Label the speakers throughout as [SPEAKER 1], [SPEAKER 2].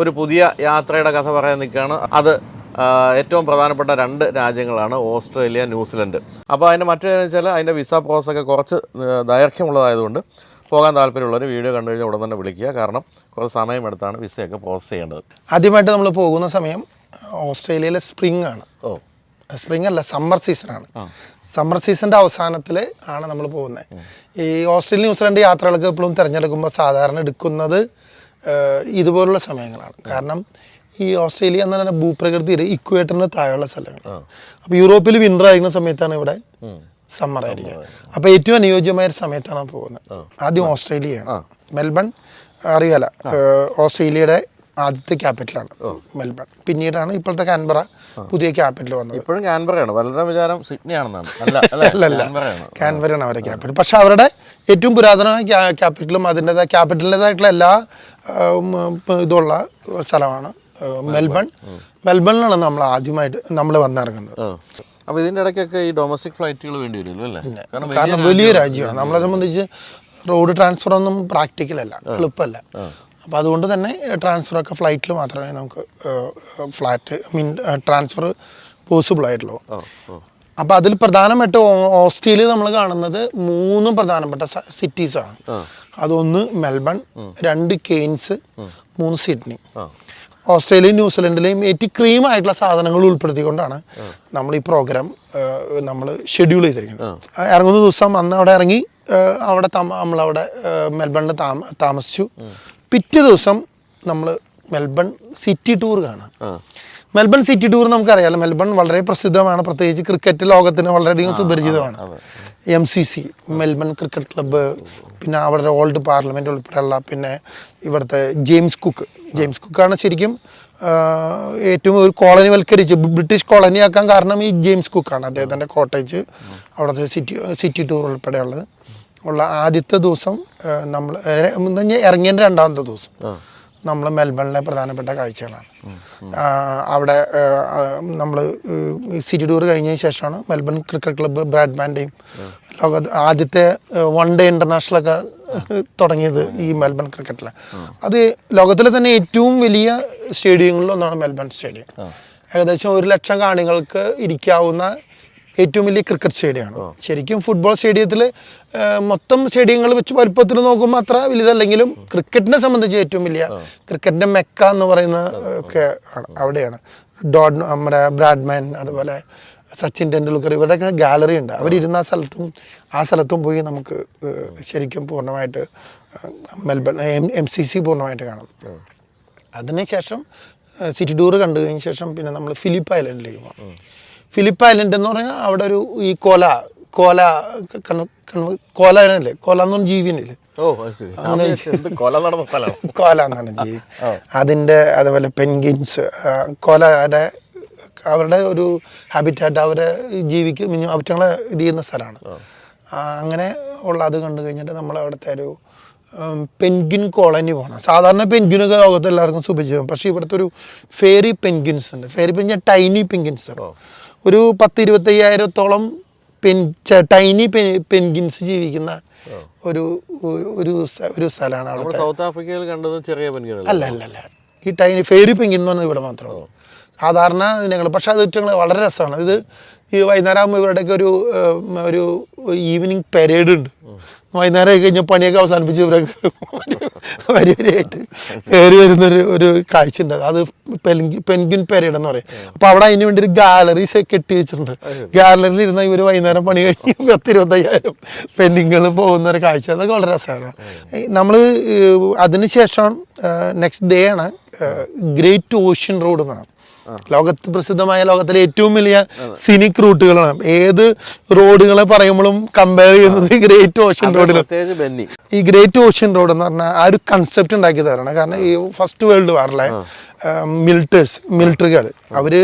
[SPEAKER 1] ഒരു പുതിയ യാത്രയുടെ കഥ പറയാൻ നിൽക്കുകയാണ്. അത് ഏറ്റവും പ്രധാനപ്പെട്ട രണ്ട് രാജ്യങ്ങളാണ് ഓസ്ട്രേലിയ ന്യൂസിലൻഡ്. അപ്പോൾ അതിന്റെ മറ്റൊരു വെച്ചാൽ അതിന്റെ വിസ പ്രോസസ്സൊക്കെ കുറച്ച് ദൈർഘ്യമുള്ളതായതുകൊണ്ട് പോകാൻ താല്പര്യമുള്ളവർ വീഡിയോ കണ്ടു കഴിഞ്ഞാൽ ഉടൻ തന്നെ വിളിക്കുക. കാരണം കുറച്ച് സമയമെടുത്താണ് വിസയൊക്കെ പ്രോസസ്സ് ചെയ്യേണ്ടത്.
[SPEAKER 2] ആദ്യമായിട്ട് നമ്മൾ പോകുന്ന സമയം ഓസ്ട്രേലിയയിലെ സ്പ്രിംഗ് ആണ്.
[SPEAKER 1] ഓ.
[SPEAKER 2] സ്പ്രിംഗ് അല്ല സമ്മർ സീസണാണ് സമ്മർ സീസണിന്റെ അവസാനത്തിൽ ആണ് നമ്മൾ പോകുന്നത്. ഈ ഓസ്ട്രേലിയ ന്യൂസിലൻഡ് യാത്രകൾക്ക് എപ്പോഴും തിരഞ്ഞെടുക്കുമ്പോൾ സാധാരണ എടുക്കുന്നത് ഇതുപോലുള്ള സമയങ്ങളാണ്. കാരണം ഈ ഓസ്ട്രേലിയ എന്ന് പറയുന്ന ഭൂപ്രകൃതിയിൽ ഇക്വേറ്ററിന് താഴെയുള്ള സ്ഥലങ്ങൾ. അപ്പോൾ യൂറോപ്പിൽ വിന്റർ ആയിരുന്ന സമയത്താണ് ഇവിടെ സമ്മർ ആയിരിക്കുക. അപ്പോൾ ഏറ്റവും അനുയോജ്യമായ ഒരു സമയത്താണ് പോകുന്നത്. ആദ്യം ഓസ്ട്രേലിയയാണ്. മെൽബൺ അറിയാല. ഓസ്ട്രേലിയയുടെ ആദ്യത്തെ ക്യാപിറ്റലാണ് മെൽബൺ. പിന്നീടാണ് ഇപ്പോഴത്തെ കാൻബറ പുതിയ ക്യാപിറ്റൽ വന്നത്.
[SPEAKER 1] ഇപ്പോഴും കാൻബറയാണ്. പലരുടെ വിചാരം സിഡ്നി ആണെന്നാണ് കാൻബറയാണ്.
[SPEAKER 2] അവരുടെ ക്യാപിറ്റൽ പക്ഷെ അവരുടെ ഏറ്റവും പുരാതനമായ ക്യാപിറ്റലും അതിന്റെതായ ക്യാപിറ്റലിന്റെതായിട്ടുള്ള എല്ലാ ഇതുള്ള സ്ഥലമാണ് മെൽബൺ. മെൽബണിലാണ് നമ്മൾ ആദ്യമായിട്ട് നമ്മൾ വന്നിറങ്ങുന്നത്.
[SPEAKER 1] അപ്പോൾ ഇതിന്റെ ഇടയ്ക്കൊക്കെ ഈ ഡൊമസ്റ്റിക് ഫ്ലൈറ്റുകൾ വേണ്ടി വരുമല്ലോ അല്ലേ? കാരണം
[SPEAKER 2] വലിയ രാജ്യമാണ്. നമ്മളെ സംബന്ധിച്ച് റോഡ് ട്രാൻസ്ഫർ ഒന്നും പ്രാക്ടിക്കൽ അല്ല എളുപ്പമല്ല. അപ്പോൾ അതുകൊണ്ട് തന്നെ ട്രാൻസ്ഫറൊക്കെ ഫ്ലൈറ്റിൽ മാത്രമേ നമുക്ക് ഫ്ലാറ്റ് മീൻ ട്രാൻസ്ഫർ പോസിബിൾ ആയിട്ടുള്ളൂ. അപ്പോൾ അതിൽ പ്രധാനമായിട്ട് ഓസ്ട്രേലിയ നമ്മൾ കാണുന്നത് മൂന്ന് പ്രധാനപ്പെട്ട സിറ്റീസാണ്. അതൊന്ന് മെൽബൺ രണ്ട് കെയ്ൻസ് മൂന്ന് സിഡ്നി. ഓസ്ട്രേലിയയും ന്യൂസിലൻഡിലെയും ഏറ്റവും ക്രീം ആയിട്ടുള്ള സാധനങ്ങൾ ഉൾപ്പെടുത്തിക്കൊണ്ടാണ് നമ്മൾ ഈ പ്രോഗ്രാം നമ്മൾ ഷെഡ്യൂൾ ചെയ്തിരിക്കുന്നത്. ഇറങ്ങുന്ന ദിവസം അന്ന് അവിടെ ഇറങ്ങി അവിടെ നമ്മളവിടെ മെൽബണിൽ താമസിച്ചു. പിറ്റേ ദിവസം നമ്മൾ മെൽബൺ സിറ്റി ടൂർ കാണാം. മെൽബൺ സിറ്റി ടൂർ നമുക്കറിയാലോ. മെൽബൺ വളരെ പ്രസിദ്ധമാണ്. പ്രത്യേകിച്ച് ക്രിക്കറ്റ് ലോകത്തിന് വളരെയധികം സുപരിചിതമാണ്. M C C Melbourne cricket club പിന്നെ അവിടെ ഓൾഡ് പാർലമെന്റ് ഉൾപ്പെടെയുള്ള പിന്നെ ഇവിടുത്തെ ജെയിംസ് കുക്ക്. ജെയിംസ് കുക്കാണ് ശരിക്കും ഏറ്റവും ഒരു കോളനി കോളനിവൽക്കരിച്ച് ബ്രിട്ടീഷ് കോളനിയാക്കാൻ കാരണം ഈ ജെയിംസ് കുക്കാണ് അദ്ദേഹത്തിന്റെ കോട്ടേജ് അവിടുത്തെ സിറ്റി സിറ്റി ടൂർ ഉൾപ്പെടെയുള്ളത്. ഉള്ള ആദ്യത്തെ ദിവസം നമ്മൾ ഇറങ്ങിയതിന്റെ രണ്ടാമത്തെ ദിവസം നമ്മൾ മെൽബണിലെ പ്രധാനപ്പെട്ട കാഴ്ചകളാണ്. അവിടെ നമ്മൾ സിറ്റി ടൂർ കഴിഞ്ഞതിന് ശേഷമാണ് മെൽബൺ ക്രിക്കറ്റ് ക്ലബ്ബ് ബ്രാഡ്മാന്റെയും ലോക ആദ്യത്തെ വൺ ഡേ ഇന്റർനാഷണലൊക്കെ തുടങ്ങിയത് ഈ മെൽബൺ ക്രിക്കറ്റിൽ അത് ലോകത്തിലെ തന്നെ ഏറ്റവും വലിയ സ്റ്റേഡിയങ്ങളിലൊന്നാണ് മെൽബൺ സ്റ്റേഡിയം. ഏകദേശം ഒരു ലക്ഷം കാണികൾക്ക് ഇരിക്കാവുന്ന ഏറ്റവും വലിയ ക്രിക്കറ്റ് സ്റ്റേഡിയമാണ്. ശരിക്കും ഫുട്ബോൾ സ്റ്റേഡിയത്തിൽ മൊത്തം സ്റ്റേഡിയങ്ങൾ വെച്ച് വലുപ്പത്തിൽ നോക്കുമ്പോൾ അത്ര വലുതല്ലെങ്കിലും ക്രിക്കറ്റിനെ സംബന്ധിച്ച് ഏറ്റവും വലിയ ക്രിക്കറ്റിന്റെ മെക്ക എന്ന് പറയുന്ന ഒക്കെ ആണ് അവിടെയാണ്. ഡോഡ് നമ്മുടെ ബ്രാഡ്മാൻ അതുപോലെ സച്ചിൻ ടെണ്ടുൽക്കർ ഇവരുടെയൊക്കെ ഗാലറി ഉണ്ട്. അവരിരുന്ന ആ സ്ഥലത്തും ആ സ്ഥലത്തും പോയി നമുക്ക് ശരിക്കും പൂർണമായിട്ട് Melbourne M M C C പൂർണമായിട്ട് കാണാം. അതിനുശേഷം സിറ്റി ടൂർ കണ്ടു കഴിഞ്ഞ ശേഷം പിന്നെ നമ്മൾ ഫിലിപ്പ് ഐലൻഡിലേക്ക് പോകും ഫിലിപ്പ് ഐലൻഡ് എന്ന് പറഞ്ഞാൽ അവിടെ ഒരു ഈ കോല കോല കോല അല്ലേ? കോല എന്ന് പറഞ്ഞ
[SPEAKER 1] എന്ത് കൊല
[SPEAKER 2] എന്നാണ് ജീവി. അതിന്റെ അതുപോലെ പെൻഗിൻസ് കോലയുടെ അവരുടെ ഒരു ഹാബിറ്റായിട്ട് അവരെ ജീവിക്കും അവറ്റങ്ങളെ ഇത് ചെയ്യുന്ന സ്ഥലമാണ്. അങ്ങനെ ഉള്ള അത് കണ്ടു കഴിഞ്ഞിട്ട് നമ്മൾ അവിടുത്തെ ഒരു പെൻഗിൻ കോളനി പോകണം സാധാരണ പെൻഗിനൊക്കെ ലോകത്ത് എല്ലാവർക്കും സുപരിചിതം പക്ഷേ ഇവിടുത്തെ ഒരു ഫേറി പെൻഗിൻസ് ഉണ്ട്. ഫേറി പെൻഗിൻ ടൈനി പെൻഗിൻസ് ആണ്. ഒരു പത്ത് ഇരുപത്തയ്യായിരത്തോളം പെൻ ടൈനി പെൻ- പെൻഗിൻസ് ജീവിക്കുന്ന ഒരു ഒരു- ഒരു സ്ഥലമാണ്
[SPEAKER 1] സൗത്ത് ആഫ്രിക്കയിൽ കണ്ടത് ചെറിയ
[SPEAKER 2] അല്ല അല്ല? അല്ല ഈ ടൈനി ഫേരി പെങ്കിൻ എന്ന് പറഞ്ഞത് ഇവിടെ മാത്രമേ സാധാരണ ഞങ്ങൾ പക്ഷേ അത് ഞങ്ങൾ വളരെ രസമാണ്. ഇത് ഈ വൈകുന്നേരം ആകുമ്പോൾ ഇവരുടെയൊക്കെ ഒരു ഒരു ഈവനിങ് പെരേഡ് ഉണ്ട്. വൈകുന്നേരം ആയി കഴിഞ്ഞാൽ പണിയൊക്കെ അവസാനിപ്പിച്ച് ഇവരൊക്കെ വരി വരിയായിട്ട് കയറി വരുന്നൊരു ഒരു കാഴ്ച ഉണ്ട് അത് പെൻഗി പെൻഗിൻ പെരേഡ് എന്ന് പറയും. അപ്പൊ അവിടെ അതിന് വേണ്ടി ഒരു ഗാലറി കെട്ടി വെച്ചിട്ടുണ്ട്. ഗാലറിയിൽ ഇരുന്ന ഇവർ വൈകുന്നേരം പണി കഴിഞ്ഞ് പത്ത് ഇരുപത്തയ്യായിരം പെൻഡിങ്ങൾ പോകുന്ന ഒരു കാഴ്ച. അതൊക്കെ വളരെ രസമാണ്. നമ്മൾ അതിനുശേഷം നെക്സ്റ്റ് ഡേ ആണ് ഗ്രേറ്റ് ഓഷ്യൻ റോഡ് എന്നാണ് ലോകത്ത് പ്രസിദ്ധമായ ലോകത്തിലെ ഏറ്റവും വലിയ സിനിക് റൂട്ടുകളാണ് ഏത് റോഡുകളെ പറയുമ്പോഴും കമ്പയർ ചെയ്യുന്നത് ഗ്രേറ്റ് ഓഷ്യൻ റോഡിൽ ഈ ഗ്രേറ്റ് ഓഷ്യൻ റോഡ് എന്ന് പറഞ്ഞാൽ ആ ഒരു കൺസെപ്റ്റ് ഉണ്ടാക്കി തരണം കാരണം ഈ ഫസ്റ്റ് വേൾഡ് വാറിലെ മിലിറ്റേഴ്സ് മിലിറ്ററികൾ അവർ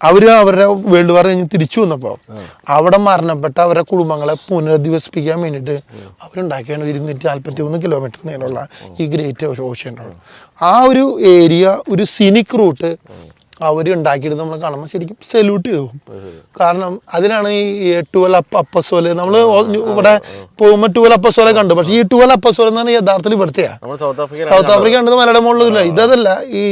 [SPEAKER 2] അവർ അവരുടെ വേൾഡ് വാർ കഴിഞ്ഞ് തിരിച്ചു വന്നപ്പോൾ അവിടെ മരണപ്പെട്ട അവരുടെ കുടുംബങ്ങളെ പുനരധിവസിപ്പിക്കാൻ വേണ്ടിയിട്ട് അവരുണ്ടാക്കിയാണ് ഇരുന്നൂറ്റി നാൽപ്പത്തി മൂന്ന് കിലോമീറ്റർ നീളമുള്ള ഈ ഗ്രേറ്റ് ഓഷ്യൻ റോഡ് ആ ഒരു ഏരിയ ഒരു സിനിക് റൂട്ട് അവർ ഉണ്ടാക്കിയിട്ട് നമ്മൾ കാണുമ്പോൾ ശരിക്കും സല്യൂട്ട് ചെയ്തു. കാരണം അതിനാണ് ഈ ട്വൽവ് അപ്പ അപ്പസോൽ നമ്മൾ ഇവിടെ പോകുമ്പോൾ ട്വൽവ് അപ്പസോലെ കണ്ടു. പക്ഷേ ഈ ട്വൽവ് അപ്പസോല എന്ന് പറഞ്ഞാൽ യഥാർത്ഥത്തിൽ ഇവിടുത്തെയാ.
[SPEAKER 1] നമ്മൾ സൗത്ത് ആഫ്രിക്ക
[SPEAKER 2] സൗത്ത് ആഫ്രിക്ക കണ്ടത് മലയുടെ മുകളിലില്ല ഇതല്ല ഈ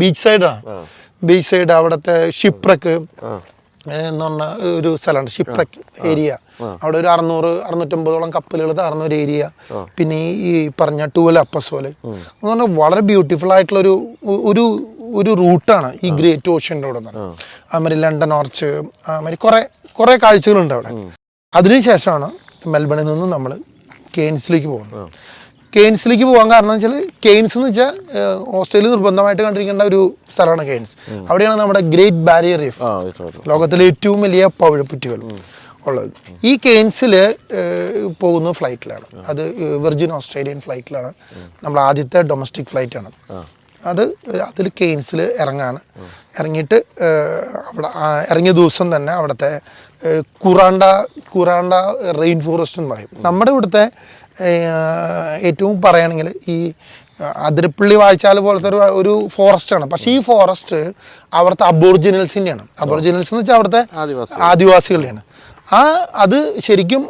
[SPEAKER 2] ബീച്ച് സൈഡാണ് ബീച്ച് സൈഡ് അവിടുത്തെ ഷിപ്രക്ക്. എന്ന് പറഞ്ഞ ഒരു സ്ഥലമുണ്ട്. ഷിപ്രക് ഏരിയ അവിടെ ഒരു അറുന്നൂറ് അറുന്നൂറ്റമ്പതോളം കപ്പലുകൾ താർന്ന ഒരു ഏരിയ പിന്നെ ഈ പറഞ്ഞ ടൂവൽ അപ്പസോൽ എന്ന് പറഞ്ഞാൽ വളരെ ബ്യൂട്ടിഫുൾ ആയിട്ടുള്ള ഒരു ഒരു ഒരു റൂട്ടാണ് ഈ ഗ്രേറ്റ് ഓഷ്യന്റെ അവിടെ നിന്ന് അതുമാതിരി ലണ്ടൻ ഓർച്ച് അതുമാതിരി കുറേ കുറേ കാഴ്ചകളുണ്ട് അവിടെ. അതിനുശേഷമാണ് മെൽബണിൽ നിന്ന് നമ്മൾ കെയ്ൻസിലേക്ക് പോകുന്നത്. കെയ്ൻസിലേക്ക് പോകാൻ കാരണം വെച്ചാൽ കെയ്ൻസ് എന്ന് വെച്ചാൽ ഓസ്ട്രേലിയ നിർബന്ധമായിട്ട് കണ്ടിരിക്കേണ്ട ഒരു സ്ഥലമാണ് കെയ്ൻസ്. അവിടെയാണ് നമ്മുടെ ഗ്രേറ്റ് ബാരിയർ റീഫ് ലോകത്തിലെ ഏറ്റവും വലിയ പവിഴപ്പുറ്റുകൾ ഉള്ളത്. ഈ കെയ്ൻസിൽ പോകുന്ന ഫ്ലൈറ്റിലാണ്. അത് വെർജിൻ ഓസ്ട്രേലിയൻ ഫ്ലൈറ്റിലാണ്. നമ്മൾ ആദ്യത്തെ ഡൊമസ്റ്റിക് ഫ്ലൈറ്റാണ്. അത് അതിൽ കെയ്ൻസിൽ ഇറങ്ങാണ്. ഇറങ്ങിയിട്ട് അവിടെ ഇറങ്ങിയ ദിവസം തന്നെ അവിടുത്തെ കുറാണ്ട കുറാണ്ട റെയിൻ ഫോറസ്റ്റ് എന്ന് പറയും. നമ്മുടെ ഇവിടുത്തെ ഏറ്റവും പറയുകയാണെങ്കിൽ ഈ അതിരപ്പള്ളി വായിച്ചാൽ പോലത്തെ ഒരു ഒരു ആണ്. പക്ഷേ ഈ ഫോറസ്റ്റ് അവിടുത്തെ അബോറിജിനൽസിന്റെയാണ് അബോറിജിനൽസ് എന്ന് വെച്ചാൽ അവിടുത്തെ
[SPEAKER 1] ആദിവാസി.
[SPEAKER 2] ആദിവാസികളുടെയാണ്. ആ അത് ശരിക്കും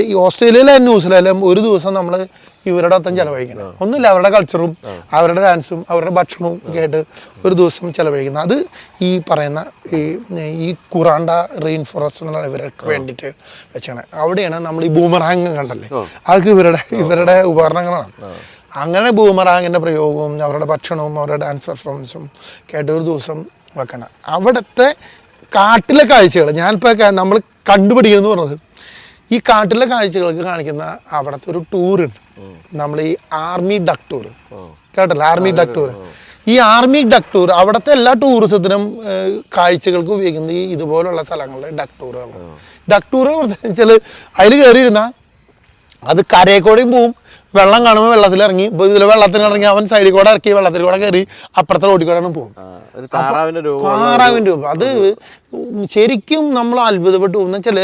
[SPEAKER 2] ഈ ഓസ്ട്രേലിയയിലെ ന്യൂസിലെല്ലാം ഒരു ദിവസം നമ്മൾ ഇവരുടെ ഒത്തം ചെലവഴിക്കുന്നത് ഒന്നുമില്ല അവരുടെ കൾച്ചറും അവരുടെ ഡാൻസും അവരുടെ ഭക്ഷണവും ഒക്കെ ആയിട്ട് ഒരു ദിവസം ചെലവഴിക്കുന്നത്. അത് ഈ പറയുന്ന ഈ ഈ കുറാണ്ട റെയിൻ ഫോറസ്റ്റ് എന്നുള്ള ഇവർക്ക് വേണ്ടിയിട്ട് വെച്ചാണ്. അവിടെയാണ് നമ്മൾ ഈ ബൂമറാങ് കണ്ടല്ലേ? അതൊക്കെ ഇവരുടെ ഇവരുടെ ഉപകരണങ്ങളാണ്. അങ്ങനെ ബൂമറാങ്ങിന്റെ പ്രയോഗവും അവരുടെ ഭക്ഷണവും അവരുടെ ഡാൻസ് പെർഫോമൻസും കേട്ട് ഒരു ദിവസം വെക്കണം. അവിടുത്തെ കാട്ടിലെ കാഴ്ചകൾ ഞാനിപ്പോൾ നമ്മൾ കണ്ടുപിടിക്കുന്നു പറഞ്ഞത്. ഈ കാട്ടിലെ കാഴ്ചകൾക്ക് കാണിക്കുന്ന അവിടുത്തെ ഒരു ടൂറുണ്ട് നമ്മൾ ഈ ആർമി ഡക്ടൂർ ടൂർ കേട്ടല്ലോ ആർമി ഡക്ടൂർ ടൂർ ഈ ആർമി ഡക്ടൂർ ടൂർ അവിടുത്തെ എല്ലാ ടൂറിസത്തിനും കാഴ്ചകൾക്ക് ഉപയോഗിക്കുന്നത് ഈ ഇതുപോലുള്ള സ്ഥലങ്ങളിലെ ഡക്ക് ഡക്ടൂർ ടൂർ വെച്ചാൽ അതിൽ കയറിയിരുന്നാൽ അത് കരയെക്കൂടെയും പോവും വെള്ളം കാണുമ്പോൾ വെള്ളത്തിൽ ഇറങ്ങി ഇതിൽ വെള്ളത്തിൽ ഇറങ്ങി അവൻ സൈഡിൽ കൂടെ ഇറക്കി വെള്ളത്തിൽ കൂടെ കയറി അപ്പുറത്തെ റോഡിൽ കൂടെയാണ് പോകും
[SPEAKER 1] താറാവിന്റെ രൂപം
[SPEAKER 2] അത് ശരിക്കും നമ്മൾ അത്ഭുതപ്പെട്ടു. പോകുന്ന എന്ന് വെച്ചാൽ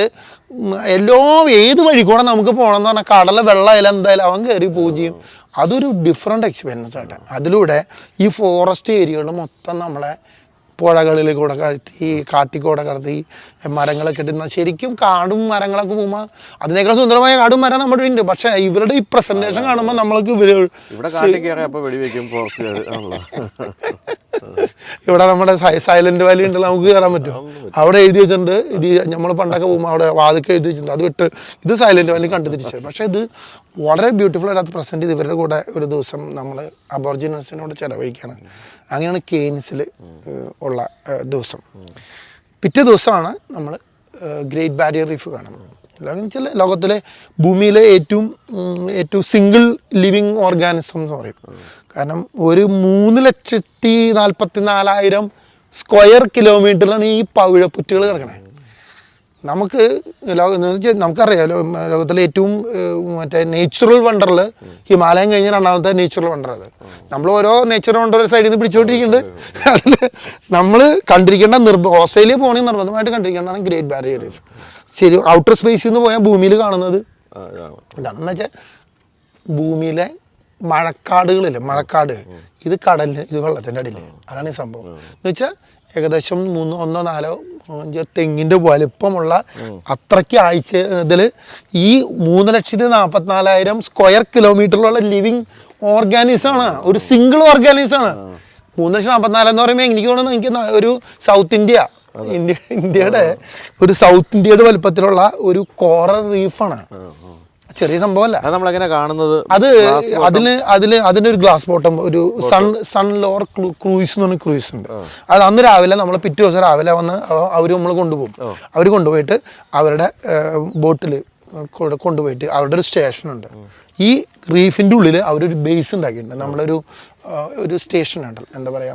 [SPEAKER 2] എല്ലോ ഏത് വഴി കൂടെ നമുക്ക് പോകണമെന്ന് പറഞ്ഞാൽ കടല വെള്ളമായാലും എന്തായാലും അവൻ കയറി പോകും ചെയ്യും അതൊരു ഡിഫറെന്റ് എക്സ്പീരിയൻസ് ആയിട്ട് അതിലൂടെ ഈ ഫോറസ്റ്റ് ഏരിയകൾ മൊത്തം നമ്മളെ പുഴകളിൽ കൂടെ കഴുത്തി കാട്ടിക്കൂടെ കടത്തി മരങ്ങളൊക്കെ ഇട്ടുന്ന ശരിക്കും കാടും മരങ്ങളൊക്കെ പോകുമ്പോൾ അതിനേക്കാൾ സുന്ദരമായ കാടും മരം നമ്മുടെ ഉണ്ട് പക്ഷേ ഇവരുടെ ഈ പ്രസന്റേഷൻ കാണുമ്പോൾ നമ്മൾക്ക്
[SPEAKER 1] ഇവിടെ
[SPEAKER 2] നമ്മുടെ സൈലന്റ് വാലി ഉണ്ടല്ലോ നമുക്ക് കയറാൻ പറ്റും. അവിടെ എഴുതി വെച്ചിട്ടുണ്ട് ഇത് നമ്മൾ പണ്ടൊക്കെ പോകുമ്പോൾ അവിടെ വാതിക്ക് എഴുതി വെച്ചിട്ടുണ്ട്. അത് വിട്ട് ഇത് സൈലന്റ് വാലി കണ്ടു തിരിച്ചു പക്ഷേ ഇത് വളരെ ബ്യൂട്ടിഫുൾ ആയിട്ട് അത് പ്രസന്റ് ചെയ്ത് ഇവരുടെ കൂടെ ഒരു ദിവസം നമ്മൾ അബോർജിനൽസിനോട് ചിലവഴിക്കുകയാണ്. അങ്ങനെയാണ് കെയ്ൻസിൽ ഉള്ള ദിവസം. പിറ്റേ ദിവസമാണ് നമ്മൾ ഗ്രേറ്റ് ബാരിയർ റീഫ് കാണുന്നത്. വെച്ചാൽ ലോകത്തിലെ ഭൂമിയിലെ ഏറ്റവും ഏറ്റവും സിംഗിൾ ലിവിങ് ഓർഗാനിസം എന്ന് പറയും. കാരണം ഒരു മൂന്ന് ലക്ഷത്തി നാൽപ്പത്തി നാലായിരം സ്ക്വയർ കിലോമീറ്ററിലാണ് ഈ പവിഴപ്പുറ്റുകൾ കിടക്കണേ. നമുക്ക് നമുക്കറിയാം ലോകത്തിലെ ഏറ്റവും മറ്റേ നേച്ചുറൽ വണ്ടറിൽ ഹിമാലയം കഴിഞ്ഞ രണ്ടാമത്തെ നേച്ചുറൽ വണ്ടർ അത്. നമ്മൾ ഓരോ നേച്ചുറൽ വണ്ടർ സൈഡിൽ നിന്ന് പിടിച്ചുകൊണ്ടിരിക്കുന്നുണ്ട് അതിൽ നമ്മൾ കണ്ടിരിക്കേണ്ട നിർബ ഓസ്ട്രേലിയ പോകണമെങ്കിൽ നിർബന്ധമായിട്ട് കണ്ടിരിക്കേണ്ടതാണ് ഗ്രേറ്റ് ബാരിയർ റീഫ് ശരി ഔട്ടർ സ്പേസിൽ നിന്ന് പോയാൽ ഭൂമിയിൽ കാണുന്നത്. എന്താണെന്ന് വെച്ചാൽ ഭൂമിയിലെ മഴക്കാടുകളില്ലേ മഴക്കാട്. ഇത് കടലിൽ ഇത് വെള്ളത്തിന്റെ അടിയിൽ അതാണ് ഈ സംഭവം. എന്ന് വെച്ചാൽ ഏകദേശം മൂന്ന് ഒന്നോ നാലോ അഞ്ചോ തെങ്ങിന്റെ വലിപ്പമുള്ള അത്രയ്ക്ക് ആഴ്ച ഇതിൽ ഈ മൂന്ന് ലക്ഷത്തി നാൽപ്പത്തിനാലായിരം സ്ക്വയർ കിലോമീറ്ററിലുള്ള ലിവിങ് ഓർഗാനിസമാണ് ഒരു സിംഗിൾ ഓർഗാനിസമാണ് മൂന്ന് ലക്ഷം നാൽപ്പത്തിനാല് എന്ന് പറയുമ്പോൾ എനിക്ക് തോന്നുന്നു എനിക്ക് ഒരു സൗത്ത് ഇന്ത്യ ഇന്ത്യ ഇന്ത്യയുടെ ഒരു സൗത്ത് ഇന്ത്യയുടെ വലുപ്പത്തിലുള്ള ഒരു കോറൽ റീഫാണ് ചെറിയ സംഭവമല്ല.
[SPEAKER 1] അത് നമ്മളെങ്ങനെ കാണുന്നത്?
[SPEAKER 2] അത് അതിന് അതിൽ അതിന്റെ ഒരു ഗ്ലാസ് ബോട്ടം ഒരു സൺ സൺ ലോർ ക്രൂയിസ് എന്ന് പറഞ്ഞ ക്രൂയിസ് ഉണ്ട്. അത് അന്ന് രാവിലെ നമ്മൾ പിറ്റേ ദിവസം രാവിലെ വന്ന് അവർ നമ്മൾ കൊണ്ടുപോകും. അവർ കൊണ്ടുപോയിട്ട് അവരുടെ ബോട്ടിൽ കൊണ്ടുപോയിട്ട് അവരുടെ ഒരു സ്റ്റേഷൻ ഉണ്ട്. ഈ റീഫിന്റെ ഉള്ളിൽ അവരൊരു ബേസ് ഉണ്ടാക്കിയിട്ടുണ്ട്. നമ്മളൊരു ഒരു സ്റ്റേഷൻ ഉണ്ട്. എന്താ പറയുക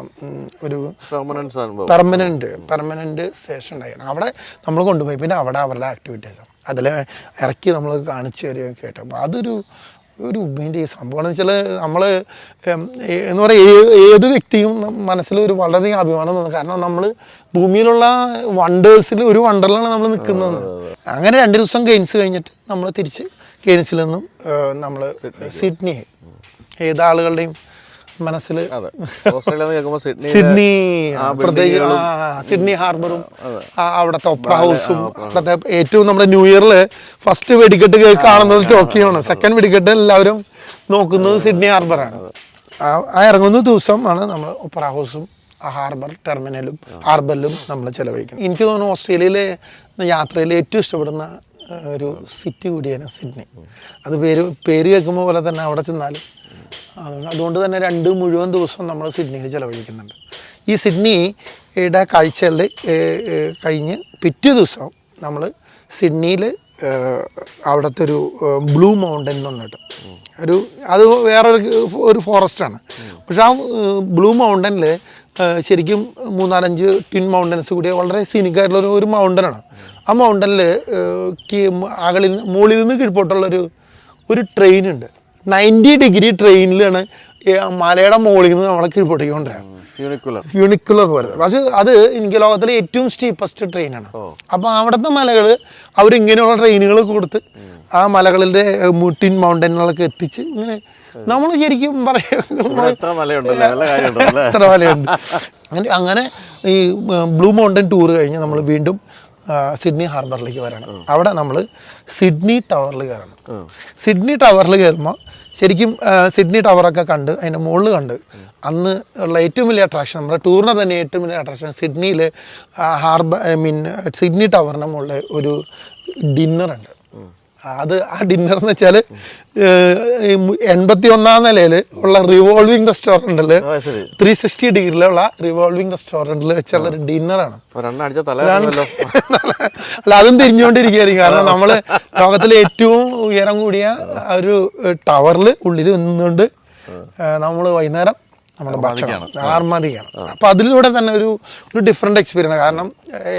[SPEAKER 2] ഒരു
[SPEAKER 1] permanent permanent
[SPEAKER 2] permanent permanent station ഉണ്ടായിരുന്നു അവിടെ നമ്മൾ കൊണ്ടുപോയി. പിന്നെ അവിടെ അവരുടെ ആക്ടിവിറ്റീസ് അതിൽ ഇറക്കി നമ്മൾ കാണിച്ചു തരികയൊക്കെ കേട്ടോ അപ്പോൾ അതൊരു ഒരു ഉമ്മേന്റെ ഈ സംഭവം എന്ന് വെച്ചാൽ നമ്മൾ എന്ന് പറയുക ഏത് വ്യക്തിയും മനസ്സിൽ ഒരു വളരെയധികം അഭിമാനം തോന്നുന്നു കാരണം നമ്മൾ ഭൂമിയിലുള്ള വണ്ടേഴ്സിൽ ഒരു വണ്ടറിലാണ് നമ്മൾ നിൽക്കുന്നത് അങ്ങനെ രണ്ട് ദിവസം ഗെയിംസ് കഴിഞ്ഞിട്ട് നമ്മൾ തിരിച്ച് ഗെയിംസിൽ നിന്നും നമ്മൾ സിഡ്നി ഏത് ആളുകളുടെയും മനസ്സിൽ
[SPEAKER 1] സിഡ്നി
[SPEAKER 2] സിഡ്നി ഹാർബറും അവിടുത്തെ ഒപ്ര ഹൗസും അവിടുത്തെ ഏറ്റവും നമ്മുടെ ന്യൂ ഇയറിൽ ഫസ്റ്റ് വെടിക്കെട്ട് കാണുന്നത് ടോക്കിയോ ആണ് സെക്കൻഡ് വെടിക്കെട്ട് എല്ലാവരും നോക്കുന്നത് സിഡ്നി ഹാർബറാണ്. ആ ഇറങ്ങുന്ന ഇറങ്ങുന്ന ദിവസമാണ് നമ്മൾ ഒപ്ര ഹൗസും ആ ഹാർബർ ടെർമിനലും ഹാർബറിലും നമ്മൾ ചിലവഴിക്കുന്നത്. എനിക്ക് തോന്നുന്നു ഓസ്ട്രേലിയയിലെ യാത്രയിൽ ഏറ്റവും ഇഷ്ടപ്പെടുന്ന ഒരു സിറ്റി കൂടിയാണ് സിഡ്നി. അത് പേര് പേര് കേൾക്കുമ്പോൾ പോലെ തന്നെ അവിടെ ചെന്നാലും അതുകൊണ്ട് അതുകൊണ്ട് തന്നെ രണ്ട് മുഴുവൻ ദിവസം നമ്മൾ സിഡ്നിയിൽ ചിലവഴിക്കുന്നുണ്ട്. ഈ സിഡ്നിയുടെ കാഴ്ചകളിൽ കഴിഞ്ഞ് പിറ്റേ ദിവസം നമ്മൾ സിഡ്നിയിൽ അവിടുത്തെ ഒരു ബ്ലൂ മൗണ്ടൻ എന്ന് പറഞ്ഞിട്ട് ഒരു അത് വേറൊരു ഒരു ഫോറസ്റ്റാണ് പക്ഷെ ആ ബ്ലൂ മൗണ്ടനിൽ ശരിക്കും മൂന്നാലഞ്ച് ട്വിൻ മൗണ്ടൻസ് കൂടിയ വളരെ സീനിക് ആയിട്ടുള്ള ഒരു- മൗണ്ടനാണ് ആ മൗണ്ടനിൽ അകളിൽ മുകളിൽ നിന്ന് കീഴ്പോട്ടുള്ളൊരു ഒരു ട്രെയിൻ ഉണ്ട്. നയന്റി ഡിഗ്രി ട്രെയിനിലാണ് മലയുടെ മുകളിൽ നിന്ന് നമ്മളെ കീഴ്പോട്ടേക്ക് കൊണ്ടുവരാം
[SPEAKER 1] യൂണിക്കുലർ
[SPEAKER 2] പോലെ പക്ഷെ അത് എനിക്ക് ലോകത്തിലെ ഏറ്റവും സ്റ്റീപ്പസ്റ്റ് ട്രെയിനാണ്. അപ്പോൾ അവിടുത്തെ മലകൾ അവരിങ്ങനെയുള്ള ട്രെയിനുകൾ കൊടുത്ത് ആ മലകളിലെ മുട്ടിൻ മൗണ്ടനുകളൊക്കെ എത്തിച്ച് ഇങ്ങനെ നമ്മൾ ശരിക്കും പറയാം
[SPEAKER 1] എത്ര
[SPEAKER 2] മലയുണ്ട്. അങ്ങനെ അങ്ങനെ ഈ ബ്ലൂ മൗണ്ടൻ ടൂർ കഴിഞ്ഞ് നമ്മൾ വീണ്ടും സിഡ്നി ഹാർബറിലേക്ക് വരണം. അവിടെ നമ്മൾ സിഡ്നി ടവറിൽ കയറണം. സിഡ്നി ടവറിൽ കയറുമ്പോൾ ശരിക്കും സിഡ്നി ടവറൊക്കെ കണ്ട് അതിന്റെ മുകളിൽ കണ്ട് അന്ന് ഉള്ള ഏറ്റവും വലിയ അട്രാക്ഷൻ നമ്മുടെ ടൂറിന് തന്നെ ഏറ്റവും വലിയ അട്രാക്ഷൻ സിഡ്നിയിൽ ഹാർബർ ഐ മീൻ സിഡ്നി ടവറിന്റെ മുകളിൽ ഒരു ഡിന്നറുണ്ട് അത് ആ ഡിന്നർ എന്ന് വെച്ചാൽ എൺപത്തി ഒന്നാം നിലയിൽ ഉള്ള റിവോൾവിംഗ്
[SPEAKER 1] റെസ്റ്റോറന്റിൽ ശരി.
[SPEAKER 2] ത്രീ സിക്സ്റ്റി ഡിഗ്രിയിലുള്ള റിവോൾവിംഗ് റെസ്റ്റോറന്റിൽ വെച്ചുള്ള ഒരു ഡിന്നറാണ് അല്ല അതും തിരിഞ്ഞുകൊണ്ടിരിക്കുകയായിരിക്കും. കാരണം നമ്മൾ ലോകത്തിലെ ഏറ്റവും ഉയരം കൂടിയ ഒരു ടവറിൽ ഉള്ളിൽ നിന്നുകൊണ്ട് നമ്മൾ വൈകുന്നേരം നമ്മുടെ ഭക്ഷണം ആർമാദിക്കാണ്. അപ്പോൾ അതിലൂടെ തന്നെ ഒരു ഒരു ഡിഫറെന്റ് എക്സ്പീരിയൻസ് കാരണം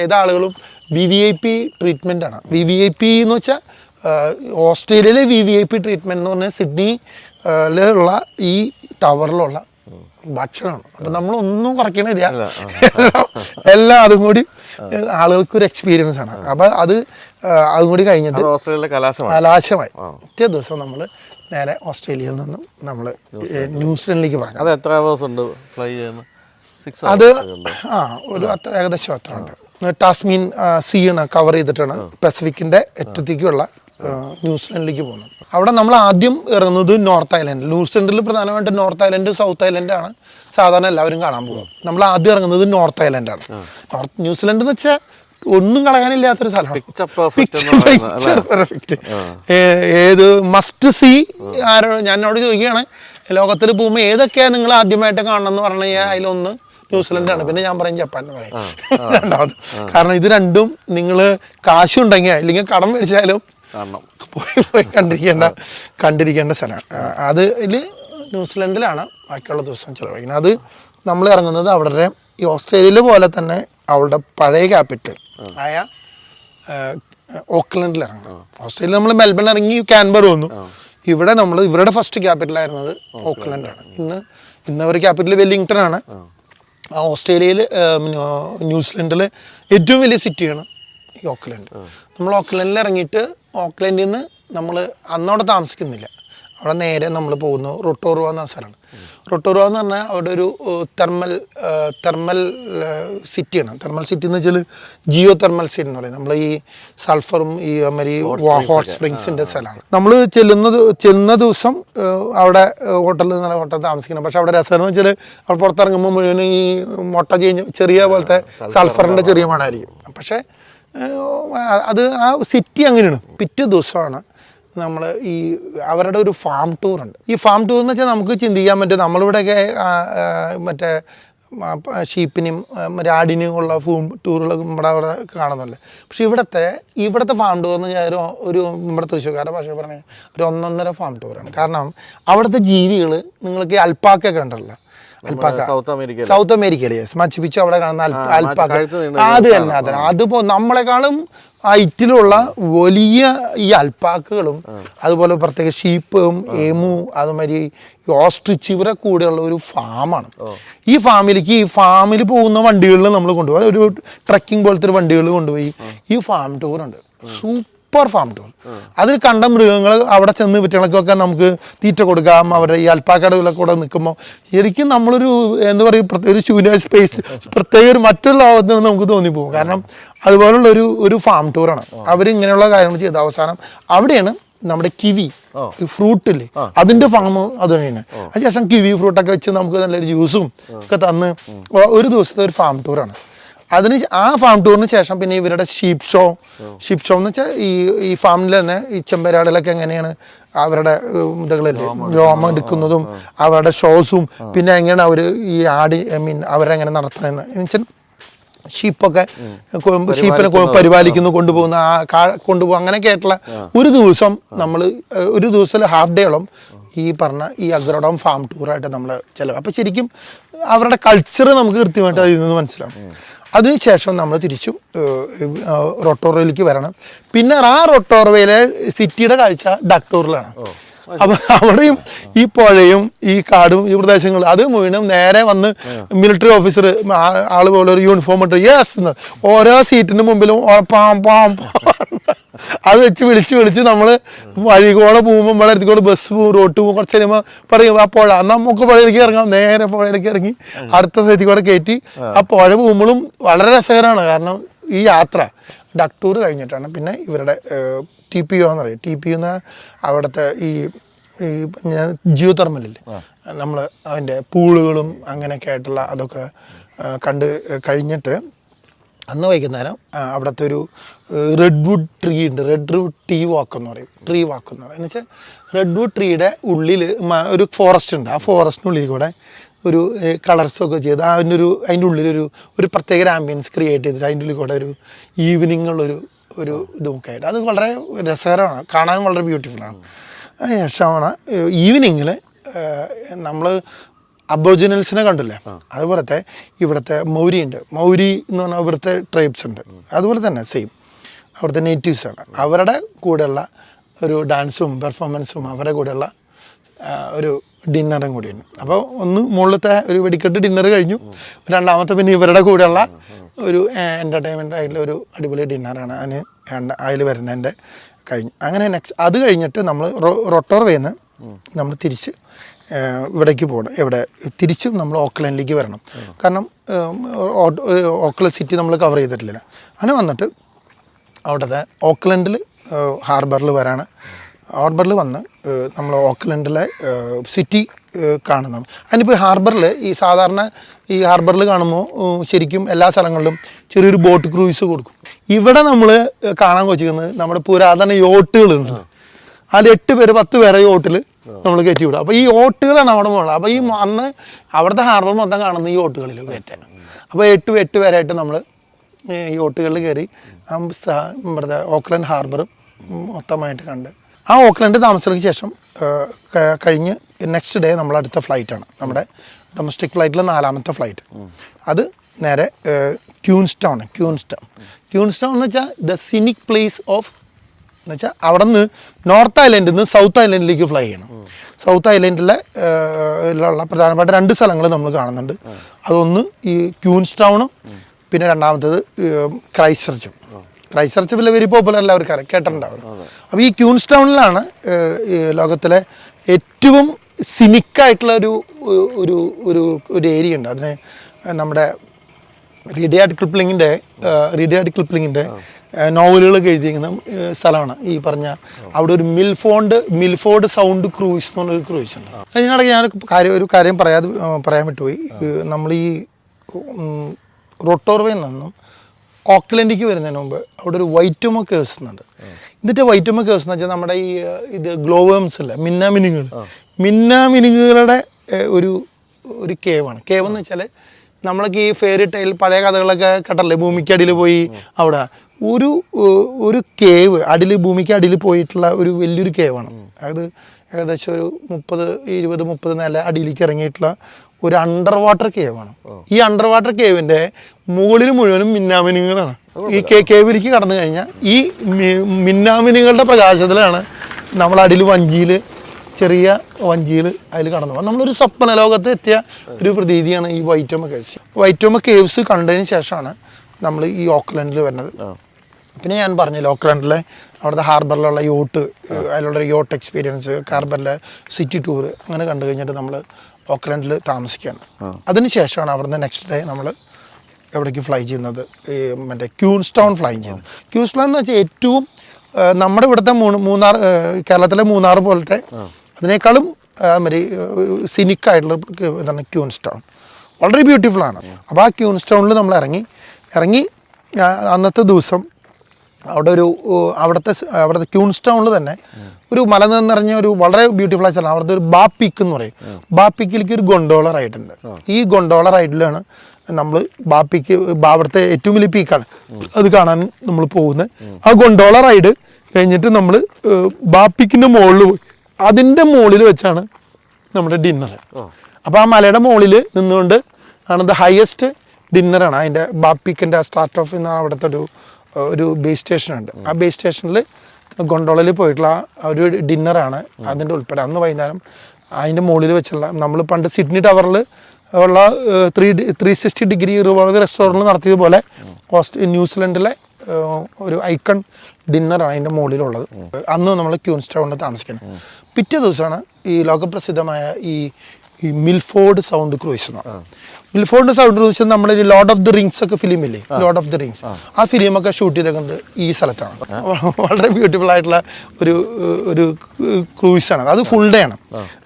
[SPEAKER 2] ഏതാളുകളും V V I P treatment ആണ്. വി വി ഐ പി എന്ന് വെച്ചാൽ ഓസ്ട്രേലിയയിലെ V V I P treatment എന്ന് പറഞ്ഞാൽ സിഡ്നിയിലുള്ള ഈ ടവറിലുള്ള ഭക്ഷണമാണ്. അപ്പം നമ്മളൊന്നും കുറയ്ക്കണില്ല എല്ലാം എല്ലാം അതും കൂടി ആളുകൾക്ക് ഒരു എക്സ്പീരിയൻസ് ആണ്. അപ്പം അത് അതും കൂടി കഴിഞ്ഞിട്ട് കലാശമായി. പിറ്റേ ദിവസം നമ്മൾ നേരെ ഓസ്ട്രേലിയയിൽ നിന്നും നമ്മൾ ന്യൂസിലൻഡിലേക്ക് പറഞ്ഞു
[SPEAKER 1] അത് എത്ര ഉണ്ട് ഫ്ലൈ ചെയ്യുന്നത്?
[SPEAKER 2] അത് ആ ഒരു അത്ര ഏകദേശം അത്ര ഉണ്ട് ടാസ്മീൻ ആണ് കവർ ചെയ്തിട്ടാണ് പസഫിക്കിന്റെ ഏറ്റത്തേക്കുള്ള ന്യൂസിലൻഡിലേക്ക് പോകുന്നത് അവിടെ നമ്മൾ ആദ്യം ഇറങ്ങുന്നത് നോർത്ത് ഐലൻഡ്. ന്യൂസിലൻഡിൽ പ്രധാനമായിട്ട് നോർത്ത് ഐലൻഡ് സൗത്ത് ഐലൻഡ് ആണ്. സാധാരണ എല്ലാവരും കാണാൻ പോകുക നമ്മൾ ആദ്യം ഇറങ്ങുന്നത് നോർത്ത് ഐലൻഡാണ് നോർത്ത് ന്യൂസിലൻഡ് എന്ന് വെച്ചാൽ ഒന്നും കളയാനില്ലാത്തൊരു സ്ഥലമാണ്. ഏത് മസ്റ്റ് സി ആരോ ഞാൻ എന്നോട് ചോദിക്കുകയാണ് ലോകത്തിൽ പോകുമ്പോൾ ഏതൊക്കെയാണ് നിങ്ങൾ ആദ്യമായിട്ട് കാണണം എന്ന് പറഞ്ഞു കഴിഞ്ഞാൽ അതിലൊന്ന് ന്യൂസിലൻഡാണ് പിന്നെ ഞാൻ പറയും ജപ്പാൻ എന്ന് പറയും. രണ്ടാമത്. കാരണം ഇത് രണ്ടും നിങ്ങൾ കാശുണ്ടെങ്കിൽ അല്ലെങ്കിൽ കടം മേടിച്ചാലും
[SPEAKER 1] കാണണം
[SPEAKER 2] പോയി പോയി കണ്ടിരിക്കേണ്ട കണ്ടിരിക്കേണ്ട സ്ഥലമാണ്. അത് ഇതിൽ ന്യൂസിലൻഡിലാണ് ബാക്കിയുള്ള ദിവസം ചിലവഴിക്കുന്നത്. അത് നമ്മൾ ഇറങ്ങുന്നത് അവിടെ ഈ ഓസ്ട്രേലിയയിലെ പോലെ തന്നെ അവളുടെ പഴയ ക്യാപിറ്റൽ ആയ ഓക്ലൻഡിൽ ഇറങ്ങണം ഓസ്ട്രേലിയ നമ്മൾ മെൽബൺ ഇറങ്ങി ക്യാൻബർ വന്നു. ഇവിടെ നമ്മൾ ഇവരുടെ ഫസ്റ്റ് ക്യാപിറ്റൽ ആയിരുന്നത് ഓക്ലൻഡാണ്. ഇന്ന് ഇന്ന് അവർ ക്യാപിറ്റൽ വെല്ലിങ്ടൺ ആണ്. ആ. ഓസ്ട്രേലിയയിൽ ന്യൂസിലൻഡിൽ ഏറ്റവും വലിയ സിറ്റിയാണ് ഈ ഓക്ലൻഡ്. നമ്മൾ ഓക്ലൻഡിൽ ഇറങ്ങിയിട്ട് ഓക്ലൻഡിൽ നിന്ന് നമ്മൾ അന്നവിടെ താമസിക്കുന്നില്ല. അവിടെ നേരെ നമ്മൾ പോകുന്നു റൊട്ടോറുവ എന്ന സ്ഥലമാണ്. റൊട്ടോറുവ എന്ന് പറഞ്ഞാൽ അവിടെ ഒരു തെർമൽ തെർമൽ സിറ്റിയാണ്. തെർമൽ സിറ്റി എന്ന് വെച്ചാൽ ജിയോ തെർമൽ സിറ്റി എന്ന് പറയും. നമ്മൾ ഈ സൾഫറും ഈ മാതിരി ഹോട്ട് സ്പ്രിങ്സിന്റെ സ്ഥലമാണ്. നമ്മൾ ചെല്ലുന്ന ചെന്ന ദിവസം അവിടെ ഹോട്ടലിൽ നല്ല ഹോട്ടൽ താമസിക്കണം. പക്ഷേ അവിടെ രസം എന്ന് വെച്ചാൽ അവിടെ പുറത്തിറങ്ങുമ്പോൾ മുഴുവൻ ഈ മുട്ട ചെയ്ഞ്ഞ് ചെറിയ പോലത്തെ സൾഫറിന്റെ ചെറിയ മണമായിരിക്കും പക്ഷേ അത് ആ സിറ്റി അങ്ങനെയാണ്. പിറ്റേ ദിവസമാണ് നമ്മൾ ഈ അവരുടെ ഒരു ഫാം ടൂർ ഉണ്ട്. ഈ ഫാം ടൂർ എന്ന് വെച്ചാൽ നമുക്ക് ചിന്തിക്കാൻ പറ്റും നമ്മളിവിടെയൊക്കെ മറ്റേ ഷീപ്പിനും രാടിനും ഉള്ള ഫൂം ടൂറുകളൊക്കെ നമ്മുടെ അവിടെ കാണുന്നുണ്ട്. പക്ഷെ ഇവിടുത്തെ ഇവിടുത്തെ ഫാം ടൂർ എന്ന് വെച്ചാൽ ഒരു നമ്മുടെ തൃശ്ശൂർക്കാരുടെ ഭാഷ പറഞ്ഞാൽ ഒരു ഒന്നൊന്നര ഫാം ടൂറാണ്. കാരണം അവിടുത്തെ ജീവികൾ നിങ്ങൾക്ക് അൽപ്പാക്കൊക്കെ ഉണ്ടല്ലോ അൽപ്പാക്ക.
[SPEAKER 1] സൗത്ത് അമേരിക്ക
[SPEAKER 2] സൗത്ത് അമേരിക്കയിലെ. യെസ് മച്ചിപ്പിച്ച് അവിടെ കാണുന്ന അൽ- അൽപ്പാക്ക. അത് തന്നെ അത് അതിപ്പോ നമ്മളെക്കാളും ഹൈറ്റിലുള്ള വലിയ ഈ അൽപ്പാക്കകളും അതുപോലെ പ്രത്യേക ഷീപ്പും എമു അതുമാതിരി ഓസ്ട്രിച്ച് ഇവരെ കൂടെയുള്ള ഒരു ഫാമാണ്. ഈ ഫാമിലേക്ക് ഈ ഫാമിൽ പോകുന്ന വണ്ടികളിൽ നമ്മൾ കൊണ്ടുപോയി. ഒരു ട്രക്കിംഗ് പോലത്തെ ഒരു വണ്ടികൾ കൊണ്ടുപോയി ഈ ഫാം ടൂർ ഉണ്ട്. സൂപ്പർ ഫാം ടൂർ അതിൽ കണ്ട മൃഗങ്ങൾ അവിടെ ചെന്ന് വിറ്റണക്കൊക്കെ നമുക്ക് തീറ്റ കൊടുക്കാം അവരുടെ ഈ അൽപ്പാക്കടകളൊക്കെ കൂടെ നിൽക്കുമ്പോൾ ശരിക്കും നമ്മളൊരു എന്താ പറയുക പ്രത്യേക ഒരു ശൂന്യ സ്പേസ് പ്രത്യേക ഒരു മറ്റൊരു ലോകത്തിൽ നിന്ന് നമുക്ക് തോന്നിപ്പോകും. കാരണം അതുപോലുള്ള ഒരു ഒരു ഫാം ടൂറാണ് അവർ ഇങ്ങനെയുള്ള കാര്യങ്ങൾ ചെയ്ത അവസാനം അവിടെയാണ് നമ്മുടെ കിവി ഈ ഫ്രൂട്ട് ഇല്ലേ അതിന്റെ ഫാം അത് തന്നെയാണ്. അതിനുശേഷം കിവി ഫ്രൂട്ടൊക്കെ വെച്ച് നമുക്ക് നല്ലൊരു ജ്യൂസും ഒക്കെ തന്ന് ഒരു ദിവസത്തെ ഒരു ഫാം ടൂറാണ് അതിന് ആ ഫാം ടൂറിന് ശേഷം പിന്നെ ഇവരുടെ ഷീപ്പ് ഷോ ഷീപ്പ് ഷോ എന്ന് വെച്ചാൽ ഈ ഈ ഫാമിൽ തന്നെ ഈ ചെമ്പരാടിലൊക്കെ എങ്ങനെയാണ് അവരുടെ ഇതകളല്ലേ രോമം എടുക്കുന്നതും അവരുടെ ഷോസും പിന്നെ എങ്ങനെയാണ് അവർ ഈ ആടി ഐ മീൻ അവരെങ്ങനെ നടത്തണമെന്ന് വെച്ചാൽ ഷീപ്പൊക്കെ ഷീപ്പിനെ പരിപാലിക്കുന്നു കൊണ്ടുപോകുന്ന ആ കാ- കൊണ്ടുപോകും അങ്ങനെയൊക്കെ ആയിട്ടുള്ള ഒരു ദിവസം നമ്മൾ ഒരു ദിവസം ഹാഫ് ഡേയോളം ഈ പറഞ്ഞ ഈ അഗ്രോഡോം ഫാം ടൂറായിട്ട് നമ്മൾ ചിലവ്. അപ്പോൾ ശരിക്കും അവരുടെ കൾച്ചർ നമുക്ക് കൃത്യമായിട്ട് അതിൽ നിന്ന് മനസ്സിലാവും. അതിനുശേഷം നമ്മൾ തിരിച്ചു റൊട്ടോറയിലേക്ക് വരണം. പിന്നെ ആ റൊട്ടോറവയിലെ സിറ്റിയുടെ കാഴ്ച ഡക്ടോറിലാണ്. അപ്പൊ അവിടെയും ഈ പുഴയും ഈ കാടും ഈ പ്രദേശങ്ങളും അത് മുഴുവനും നേരെ വന്ന് മിലിറ്ററി ഓഫീസർ ആൾ പോലെ ഒരു യൂണിഫോം ഇട്ട് യെസ് ഓരോ സീറ്റിന് മുമ്പിലും പാം പാം പാം. അത് വെച്ച് വിളിച്ച് വിളിച്ച് നമ്മൾ വഴികോടെ പോകുമ്പോൾ നമ്മളെ അടുത്തോടെ ബസ് പോകും റോട്ട് പോകും കുറച്ച് കഴിയുമ്പോൾ പറയും ആ പുഴ. നമുക്ക് പുഴയിലേക്ക് ഇറങ്ങാം. നേരെ പുഴയിലേക്ക് ഇറങ്ങി അടുത്ത സ്ഥലത്തിൽ കൂടെ കയറ്റി ആ. പുഴ പോകുമ്പോഴും വളരെ രസകരമാണ്. കാരണം ഈ യാത്ര ഡക്ടൂർ കഴിഞ്ഞിട്ടാണ്. പിന്നെ ഇവരുടെ ടി പി ഒ എന്ന് പറയും ടി പി എന്ന അവിടുത്തെ ഈ ഈ ജിയോ തെർമലില്ലേ നമ്മൾ അതിന്റെ പൂളുകളും അങ്ങനെയൊക്കെ ആയിട്ടുള്ള അതൊക്കെ കണ്ട് കഴിഞ്ഞിട്ട് അന്ന് വൈകുന്നേരം അവിടുത്തെ ഒരു റെഡ് വുഡ് ട്രീ ഉണ്ട്. റെഡ്വുഡ് ടീ വാക്ക് എന്ന് പറയും. ട്രീ വാക്ക് എന്ന് പറയും. എന്ന് വെച്ചാൽ റെഡ് വുഡ് ട്രീയുടെ ഉള്ളിൽ ഒരു ഫോറസ്റ്റ് ഉണ്ട്. ആ ഫോറസ്റ്റിനുള്ളിൽ കൂടെ ഒരു കളർസൊക്കെ ചെയ്ത് അതിന്റെ ഒരു അതിന്റെ ഉള്ളിലൊരു ഒരു പ്രത്യേക ആംബിയൻസ് ക്രിയേറ്റ് ചെയ്തിട്ട് അതിന്റെ ഉള്ളിൽ കൂടെ ഒരു ഈവനിങ് ഉള്ളൊരു ഒരു ഇതൊക്കെ ആയിട്ട്. അത് വളരെ രസകരമാണ്. കാണാനും വളരെ ബ്യൂട്ടിഫുള്ളാണ് അതിനുശേഷമാണ് ഈവനിങ്ങിൽ നമ്മൾ അബോജിനൽസിനെ കണ്ടില്ലേ? അതുപോലത്തെ ഇവിടുത്തെ മൗരി ഉണ്ട്. മൗരി എന്ന് പറഞ്ഞാൽ ഇവിടുത്തെ ട്രൈബ്സ് ഉണ്ട്. അതുപോലെ തന്നെ സെയിം അവിടുത്തെ നേറ്റീവ്സാണ് അവരുടെ കൂടെയുള്ള ഒരു ഡാൻസും പെർഫോമൻസും അവരുടെ കൂടെയുള്ള ഒരു ഡിന്നറും കൂടിയാണ് അപ്പോൾ ഒന്ന് മുകളിലത്തെ ഒരു വെടിക്കെട്ട് ഡിന്നർ കഴിഞ്ഞു. രണ്ടാമത്തെ പിന്നെ ഇവരുടെ കൂടെയുള്ള ഒരു എന്റർടൈൻമെന്റ് ആയിട്ടുള്ള ഒരു അടിപൊളി ഡിന്നറാണ് അതിന് രണ്ട് അതിൽ വരുന്നതിന്റെ കഴിഞ്ഞു. അങ്ങനെ നെക്സ്റ്റ് അത് കഴിഞ്ഞിട്ട് നമ്മൾ റൊട്ടോർ വേന്ന് നമ്മൾ തിരിച്ച് ഇവിടേക്ക് പോകണം എവിടെ? തിരിച്ചും നമ്മൾ ഓക്ലൻഡിലേക്ക് വരണം. കാരണം ഓക്ലൻഡ് സിറ്റി നമ്മൾ കവർ ചെയ്തിട്ടില്ല. അങ്ങനെ വന്നിട്ട് അവിടുത്തെ ഓക്ലൻഡിൽ ഹാർബറിൽ വരാണ്. ഹാർബറിൽ വന്ന് നമ്മൾ ഓക്ലൻഡിലെ സിറ്റി കാണുന്നു. അതിനിപ്പോൾ ഹാർബറിൽ ഈ സാധാരണ ഈ ഹാർബറിൽ കാണുമ്പോൾ ശരിക്കും എല്ലാ സ്ഥലങ്ങളിലും ചെറിയൊരു ബോട്ട് ക്രൂയിസ് കൊടുക്കും. ഇവിടെ നമ്മൾ കാണാൻ വെച്ചിരിക്കുന്നത് നമ്മുടെ പുരാതന യോട്ടുകളുണ്ട്. അതിൽ എട്ട് പേര് പത്ത് പേരെ യോട്ടിൽ നമ്മൾ കയറ്റി വിടും അപ്പോൾ ഈ യോട്ടുകളാണ് അവിടെ മുകളിൽ. അപ്പോൾ ഈ അന്ന് അവിടുത്തെ ഹാർബർ മൊത്തം കാണുന്ന ഈ യോട്ടുകളിൽ കയറ്റാൻ അപ്പോൾ എട്ട് എട്ട് പേരായിട്ട് നമ്മൾ ഈ ഓട്ടുകളിൽ കയറി ഇവിടുത്തെ ഓക്ലൻഡ് ഹാർബർ മൊത്തമായിട്ട് കണ്ട്. ആ ഓക്ലൻഡ് താമസിച്ചതിന് ശേഷം കഴിഞ്ഞ് നെക്സ്റ്റ് ഡേ നമ്മൾ അടുത്ത ഫ്ലൈറ്റാണ് നമ്മുടെ ഡൊമസ്റ്റിക് ഫ്ലൈറ്റിലെ നാലാമത്തെ ഫ്ലൈറ്റ് അത് നേരെ ക്യൂൻസ്റ്റൗൺ ക്യൂൻസ്റ്റൗൺ ക്യൂൻസ്റ്റൗൺ എന്ന് വെച്ചാൽ ദ സിനിക് പ്ലേസ് ഓഫ് എന്ന് വെച്ചാൽ അവിടെ നിന്ന് നോർത്ത് ഐലൻഡിൽ നിന്ന് സൗത്ത് ഐലൻഡിലേക്ക് ഫ്ലൈ ചെയ്യണം സൗത്ത് ഐലൻഡിലെ ഉള്ള പ്രധാനപ്പെട്ട രണ്ട് സ്ഥലങ്ങൾ നമ്മൾ കാണുന്നുണ്ട്. അതൊന്ന് ഈ ക്യൂൻസ്റ്റൗണും പിന്നെ രണ്ടാമത്തേത് ക്രൈസ്റ്റർച്ചും ക്രൈസ്റ്റർച്ച് പിന്നെ വെരി പോപ്പുലർ എല്ലാവർക്കും അവർ കേട്ടിട്ടുണ്ടാവും. അപ്പോൾ ഈ ക്യൂൻസ് ടൗണിലാണ് ലോകത്തിലെ ഏറ്റവും സിനിക്കായിട്ടുള്ള ഒരു ഒരു ഒരു ഒരു ഏരിയ ഉണ്ട്. അതിന് നമ്മുടെ റീഡിയാഡ് ക്ലിപ്ലിങ്ങിന്റെ റീഡിയാഡ് ക്ലിപ്ലിങ്ങിന്റെ നോവലുകളൊക്കെ എഴുതിയിരിക്കുന്ന സ്ഥലമാണ്. ഈ പറഞ്ഞ അവിടെ ഒരു മിൽഫോണ്ട് മിൽഫോർഡ് സൗണ്ട് ക്രൂയിസ് എന്ന് പറഞ്ഞൊരു ക്രൂയിസ് ഉണ്ട്. അതിനിടയ്ക്ക് ഞാൻ കാര്യം ഒരു കാര്യം പറയാതെ പറയാൻ വിട്ടുപോയി. നമ്മൾ ഈ റൊട്ടോർവയിൽ നിന്നും ഓക്ലൻഡിലേക്ക് വരുന്നതിന് മുമ്പ് അവിടെ ഒരു വൈറ്റുമ കേസ് എന്നുണ്ട്. എന്നിട്ട് വൈറ്റുമ കേസ് എന്ന് വെച്ചാൽ നമ്മുടെ ഈ ഇത് ഗ്ലോവേംസ് അല്ല? മിന്നാമിനുകൾ. മിന്നാമിനുകളുടെ ഏഹ്, ഒരു ഒരു കേവാണ്. കേവ് എന്ന് വെച്ചാൽ നമ്മളൊക്കെ ഈ ഫെയറി ടൈൽ പഴയ കഥകളൊക്കെ കേട്ടല്ലേ? ഭൂമിക്കടിയിൽ പോയി അവിടെ. ഒരു ഒരു കേവ് അടിയിൽ ഭൂമിക്ക് അടിയിൽ പോയിട്ടുള്ള ഒരു വലിയൊരു കേവാണ്. അത് ഏകദേശം ഒരു മുപ്പത് ഇരുപത് മുപ്പത് നില അടിയിലേക്ക് ഇറങ്ങിയിട്ടുള്ള ഒരു അണ്ടർ വാട്ടർ കേവ് ആണ് ഈ അണ്ടർ വാട്ടർ കേവിന്റെ മുകളിൽ മുഴുവനും മിന്നാമിനുകളാണ്. ഈ കേവിലേക്ക് കടന്നു കഴിഞ്ഞാൽ ഈ മിന്നാമിനുകളുടെ പ്രകാശത്തിലാണ് നമ്മൾ അടിയിൽ വഞ്ചിയിൽ ചെറിയ വഞ്ചിയിൽ അതിൽ കടന്നു. പോകാം നമ്മളൊരു സ്വപ്ന ലോകത്ത് എത്തിയ ഒരു പ്രതീതിയാണ് ഈ വൈറ്റോമ കേവ്സ്. വൈറ്റോമ കേവ്സ് കണ്ടതിന് ശേഷമാണ് നമ്മൾ ഈ ഓക്ലൻഡിൽ വരുന്നത്. പിന്നെ ഞാൻ പറഞ്ഞില്ല ഓക്ലൻഡിലെ അവിടുത്തെ ഹാർബറിലുള്ള യോട്ട് അതിലുള്ള യോട്ട് എക്സ്പീരിയൻസ് ഹാർബറിലെ സിറ്റി ടൂർ അങ്ങനെ കണ്ടു കഴിഞ്ഞിട്ട് നമ്മൾ ഓക്ലാൻഡിൽ താമസിക്കുകയാണ്. അതിനുശേഷമാണ് അവിടുന്ന് നെക്സ്റ്റ് ഡേ നമ്മൾ എവിടേക്ക് ഫ്ലൈ ചെയ്യുന്നത്? ഈ മറ്റേ ക്യൂൺസ്റ്റൗൺ ഫ്ലൈ ചെയ്യുന്നത്. ക്യൂൺസ്റ്റൗൺ എന്ന് വെച്ചാൽ ഏറ്റവും നമ്മുടെ ഇവിടുത്തെ മൂന്ന് മൂന്നാർ കേരളത്തിലെ മൂന്നാർ പോലത്തെ അതിനേക്കാളും മതി സിനിക്കായിട്ടുള്ള എന്താണ് ക്യൂൺസ്റ്റൗൺ വളരെ ബ്യൂട്ടിഫുൾ ആണ്. അപ്പോൾ ആ ക്യൂൺസ്റ്റൗണിൽ നമ്മൾ ഇറങ്ങി ഇറങ്ങി അന്നത്തെ ദിവസം അവിടെ ഒരു അവിടുത്തെ അവിടുത്തെ സ്- അവിടുത്തെ ക്യൂൺസ്റ്റൗണിൽ തന്നെ ഒരു മല നിറഞ്ഞ ഒരു വളരെ ബ്യൂട്ടിഫുൾ ആയ സ്ഥലം. അവിടുത്തെ ഒരു ബാ പീക്ക് എന്ന് പറയും. ബാ പീക്കിലേക്ക് ഒരു ഗൊണ്ടോള റൈഡുണ്ട് ഉണ്ട്. ഈ ഗൊണ്ടോള റൈഡിലാണ് നമ്മൾ ബാ പീക്ക് ബാ- അവിടുത്തെ ഏറ്റവും വലിയ പീക്കാണ്. അത് കാണാൻ നമ്മൾ പോകുന്നത് ആ ഗൊണ്ടോള റൈഡ് കഴിഞ്ഞിട്ട് നമ്മൾ ബാ പീക്കിന്റെ മുകളിൽ പോയി. അതിന്റെ മുകളിൽ വെച്ചാണ് നമ്മുടെ ഡിന്നർ അപ്പോൾ ആ മലയുടെ മുകളിൽ നിന്നുകൊണ്ട് ആണ് ദ ഹയസ്റ്റ് ഡിന്നറാണ് അതിന്റെ ബാപ്പിക്കിന്റെ സ്റ്റാർട്ട് ഓഫ് എന്നാണ് അവിടുത്തെ ഒരു ഒരു ബേസ് സ്റ്റേഷനുണ്ട് ആ ബേസ് സ്റ്റേഷനിൽ ഗൊണ്ടോളയിൽ പോയിട്ടുള്ള ആ ഒരു ഡിന്നറാണ് അതിന്റെ ഉൾപ്പെടെ. അന്ന് വൈകുന്നേരം അതിന്റെ മുകളിൽ വെച്ചുള്ള നമ്മൾ പണ്ട് സിഡ്നി ടവറിൽ ഉള്ള three three sixty degree revolve റെസ്റ്റോറന്റിൽ നടത്തിയതുപോലെ ഓസ്റ്റ് ന്യൂസിലൻഡിലെ ഒരു ഐക്കൺ ഡിന്നറാണ് അതിന്റെ മുകളിലുള്ളത്. അന്ന് നമ്മൾ ക്യൂൻസ്റ്റൗണിൽ താമസിക്കുന്നത് പിറ്റേ ദിവസമാണ് ഈ ലോകപ്രസിദ്ധമായ ഈ ഈ Milford Sound cruise Milford Sound cruise നമ്മുടെ ഈ ലോർഡ് ഓഫ് ദി റിങ്സ് ഒക്കെ ഫിലിം ഇല്ലേ? ലോർഡ് ഓഫ് ദി റിങ്സ് ആ. ഫിലിം ഒക്കെ ഷൂട്ട് ചെയ്തേക്കുന്നത് ഈ സ്ഥലത്താണ്. വളരെ ബ്യൂട്ടിഫുൾ ആയിട്ടുള്ള ഒരു ഒരു ക്രൂയിസാണ് അത് ഫുൾ ഡേ ആണ്.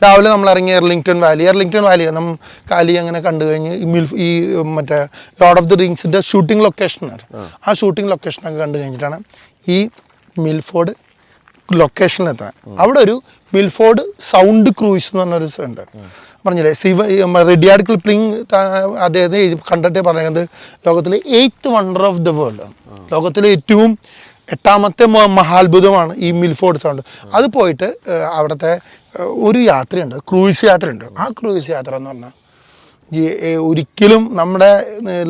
[SPEAKER 2] രാവിലെ നമ്മൾ ഇറങ്ങി എർലിംഗ്ടൺ വാലി എർലിംഗ്ടൺ വാലി നമ്മൾ കാലി അങ്ങനെ കണ്ടു കഴിഞ്ഞ് ഈ മിൽഫ് ഈ മറ്റേ ലോർഡ് ഓഫ് ദി റിങ്സിന്റെ ഷൂട്ടിംഗ് ലൊക്കേഷൻ ആണ്. ആ. ഷൂട്ടിംഗ് ലൊക്കേഷനൊക്കെ കണ്ടു കഴിഞ്ഞിട്ടാണ് ഈ മിൽഫോർഡ് ലൊക്കേഷനിലെത്താൻ അവിടെ ഒരു മിൽഫോർഡ് സൗണ്ട് ക്രൂയിസ് എന്ന് പറഞ്ഞൊരു ഉണ്ട്. പറഞ്ഞില്ലേ? സിവ റെഡിയാർഡ് ക്ലിപ്ലിംഗ് അദ്ദേഹത്തെ കണ്ടിട്ട് പറയുന്നത് ലോകത്തിലെ eighth wonder of the world ആണ്. ലോകത്തിലെ ഏറ്റവും എട്ടാമത്തെ മഹാത്ഭുതമാണ് ഈ മിൽഫോർഡ് സൗണ്ട് അത് പോയിട്ട് അവിടുത്തെ ഒരു യാത്രയുണ്ട് ക്രൂയിസ് യാത്രയുണ്ട്. ആ ക്രൂയിസ് യാത്ര എന്ന് പറഞ്ഞാൽ ഒരിക്കലും നമ്മുടെ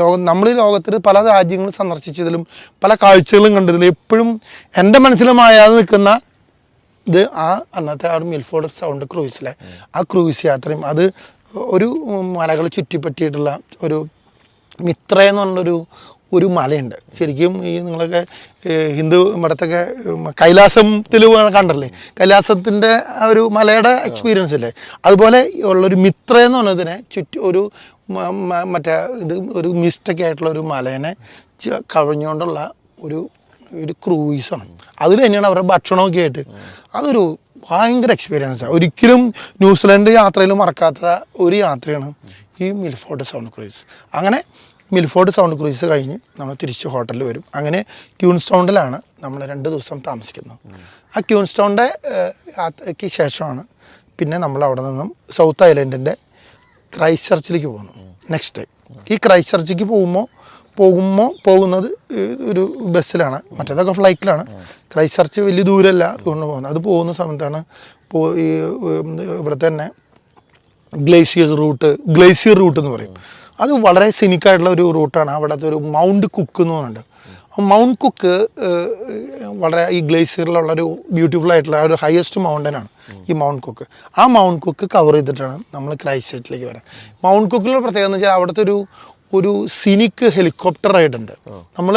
[SPEAKER 2] ലോകം നമ്മൾ ലോകത്തിൽ പല രാജ്യങ്ങൾ സന്ദർശിച്ചതിലും പല കാഴ്ചകളും കണ്ടതിലും എപ്പോഴും എന്റെ മനസ്സിലും മായാതെ നിൽക്കുന്ന ഇത് ആ അന്നത്തെ ആ മിൽഫോർഡ് സൗണ്ട് ക്രൂയിസിലെ ആ ക്രൂയിസ് യാത്രയും അത് ഒരു മലകൾ ചുറ്റിപ്പറ്റിയിട്ടുള്ള ഒരു മിത്ര എന്ന് പറഞ്ഞൊരു ഒരു മലയുണ്ട്. ശരിക്കും ഈ നിങ്ങളൊക്കെ ഹിന്ദു ഉം, കൈലാസത്തിൽ കണ്ടല്ലേ? കൈലാസത്തിന്റെ ആ ഒരു മലയുടെ എക്സ്പീരിയൻസ് ഇല്ലേ? അതുപോലെ ഉള്ളൊരു മിത്ര എന്ന് പറഞ്ഞതിനെ ചുറ്റി ഒരു മറ്റേ ഇത് ഒരു മിസ്റ്റൊക്കെ ആയിട്ടുള്ള ഒരു മലേനെ കവിഞ്ഞുകൊണ്ടുള്ള ഒരു ഒരു ക്രൂയിസാണ് അതിൽ തന്നെയാണ് അവരുടെ ഭക്ഷണമൊക്കെ ആയിട്ട്. അതൊരു ഭയങ്കര എക്സ്പീരിയൻസാണ് ഒരിക്കലും ന്യൂസിലൻഡ് യാത്രയിൽ മറക്കാത്ത ഒരു യാത്രയാണ് ഈ മിൽഫോർട്ട് സൗണ്ട് ക്രൂയിസ് അങ്ങനെ മിൽഫോർട്ട് സൗണ്ട് ക്രൂയിസ് കഴിഞ്ഞ് നമ്മൾ തിരിച്ച് ഹോട്ടലിൽ വരും. അങ്ങനെ ക്യൂൺസ്റ്റൗണ്ടിലാണ് നമ്മൾ രണ്ട് ദിവസം താമസിക്കുന്നത്. ആ ക്യൂൺസ്റ്റൗണിന്റെ യാത്രയ്ക്ക് ശേഷമാണ് പിന്നെ നമ്മൾ അവിടെ നിന്നും സൗത്ത് ഐലൻഡിന്റെ ക്രൈസ്റ്റ് ചർച്ചിലേക്ക് പോകുന്നു നെക്സ്റ്റ് ഈ ക്രൈസ്റ്റ് ചർച്ചിലേക്ക് പോകുമ്പോൾ പോകുമ്പോൾ പോകുന്നത് ഒരു ബസ്സിലാണ്. മറ്റേതൊക്കെ ഫ്ലൈറ്റിലാണ്. ക്രൈസ്റ്റ് ചർച്ച് വലിയ ദൂരമല്ല അതുകൊണ്ട് പോകുന്നത്. അത് പോകുന്ന സമയത്താണ് പോ ഈ ഉം, തന്നെ ഗ്ലേഷ്യസ് റൂട്ട് ഗ്ലേഷ്യർ റൂട്ട് എന്ന് പറയും. അത് വളരെ സിനിക്കായിട്ടുള്ള ഒരു റൂട്ടാണ്. അവിടുത്തെ ഒരു മൗണ്ട് കുക്ക് എന്ന് പറയുന്നുണ്ട് മൗണ്ട് കുക്ക് വളരെ ഈ ഗ്ലേഷ്യറിലുള്ള ഒരു ബ്യൂട്ടിഫുൾ ആയിട്ടുള്ള ഒരു ഹയസ്റ്റ് മൗണ്ടൻ ആണ് ഈ മൗണ്ട് കുക്ക്. ആ മൗണ്ട് കുക്ക് കവർ ചെയ്തിട്ടാണ് നമ്മൾ ക്രൈസ്റ്റ് ചർച്ചിലേക്ക് വരാം മൗണ്ട് കുക്കിലുള്ള പ്രത്യേകത എന്ന് വെച്ചാൽ അവിടുത്തെ ഒരു ഒരു സിനിക്ക് ഹെലികോപ്റ്റർ റൈഡ് ഉണ്ട്. നമ്മൾ